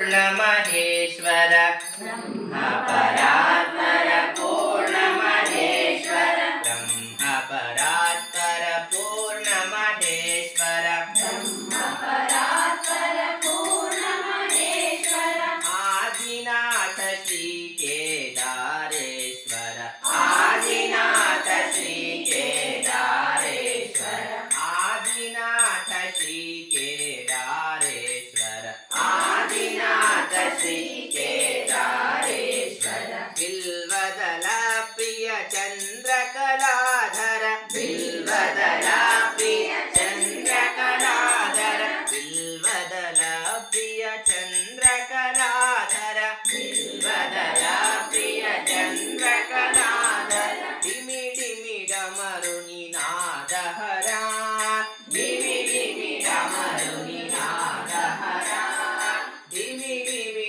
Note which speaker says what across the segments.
Speaker 1: Maheshwar ब्रह्मपरा ప్రియ చంద్రకళాధర బిల్వదల ప్రియ చంద్రకళాధర బిల్వదల ప్రియ చంద్రకళాధర బిల్వదల ప్రియ చంద్రకళాధర డిమి డిమి డమరుని నాదహరా డిమి డిమి డమరుని నాదహరా డిమి డిమి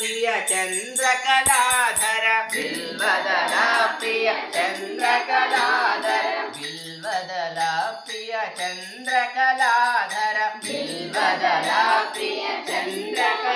Speaker 1: ప్రియ చంద్రకళాధర. బిల్వదల ప్రియ చంద్రకళాధర. బిల్వదల ప్రియ చంద్రకళాధర. బిల్వదల ప్రియ చంద్రకళాధర